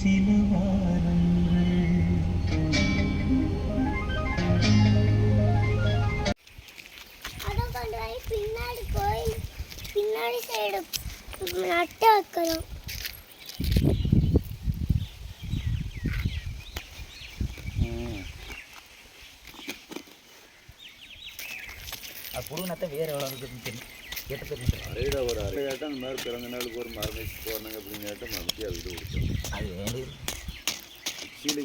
சில வாரங்கள். அதான் கொண்டு போய் பின்னாடி கோயில் பின்னாடி சைடு நட்டு வைக்கணும். புடுங்கினாத்த வேறு எவ்வளோ இருக்குதுன்னு தெரியும். கேட்ட ஒரு அரை அந்த மாதிரி பிறந்த நாளுக்கு ஒரு மரம் வச்சு போனாங்க அப்படின்னு கேட்டால் மம்மியாக கொடுத்தோம் அது வேண்டி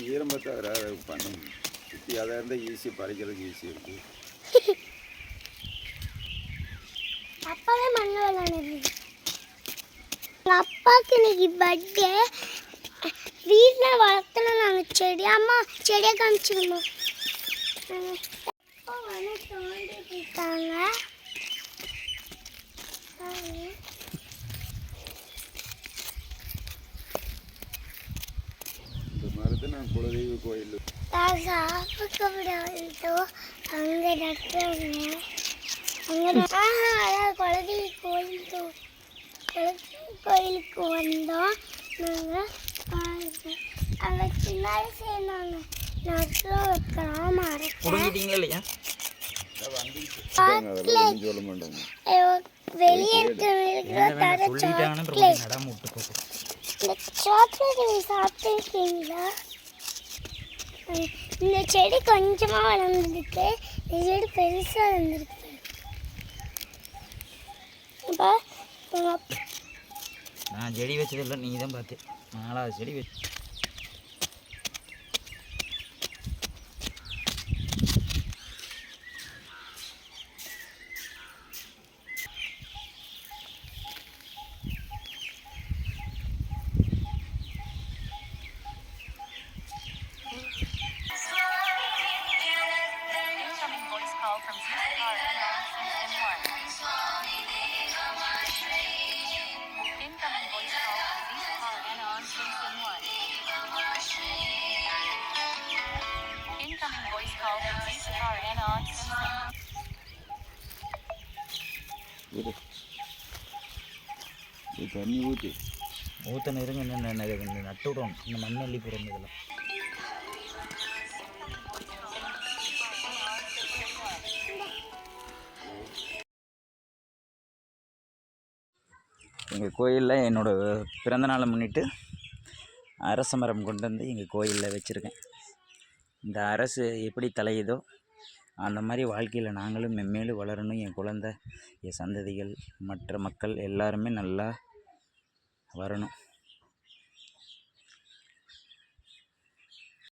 ஈரம் பார்த்தா அதை பண்ணணும் சுற்றி அதை இருந்தால் ஈஸியாக பறிக்கிறதுக்கு ஈஸியாக இருக்குது அப்பாவே மண்ணு விளையாடுது அப்பாவுக்கு இன்னைக்கு பர்த்டே வீட்டில் வளர்த்தணும் நாங்கள் செடி அம்மா செடியை காமிச்சிருமா அப்பா வந்து தோண்டிட்டு இருக்காங்க பாருங்க. இந்த மரத்தை நான் குலதெய்வ கோயில் நான் சாப்பிட்டு விடாதோ அங்கே நட்டுறாங்க அதான் குழந்தை கோயில் குலதெய்வ கோயிலுக்கு வந்தோம். நாங்கள் அங்கே பின்னாடி சேர்ந்தாங்க நட்டு வைக்கலாம் மரம் புடுங்கிட்டீங்களா இல்லையா? வெளியே சாக்லேட் நீங்கள் சாப்பிட்டுருக்கீங்களா? இந்த செடி கொஞ்சமாக வளர்ந்துருக்கு. இந்த செடி பெருசாக வளர்ந்துருக்கு. இப்போ நான் செடி வச்சது இல்லை நீங்கள் தான் பார்த்து. நாலாவது செடி வச்சு Incoming voice call from CCR unknown Simpson 1. Incoming voice call from CCR unknown Simpson 1. Incoming voice call from CCR unknown Simpson 1. இது இது தண்ணி ஊற்றி ஊற்ற நெருங்க இன்னும் ந- ந- நட்டு விடணும் இந்த மண்ணள்ளி போடுறது இதெல்லாம் எங்கள் கோயிலில் என்னோடய பிறந்தநாளை முன்னிட்டு அரச மரம் கொண்டு வந்து எங்கள் கோயிலில் வச்சுருக்கேன். இந்த அரசு எப்படி தலையுதோ அந்த மாதிரி வாழ்க்கையில் நாங்களும் மென்மேலும் வளரணும். என் குழந்த என் சந்ததிகள் மற்ற மக்கள் எல்லாருமே நல்லா வரணும்.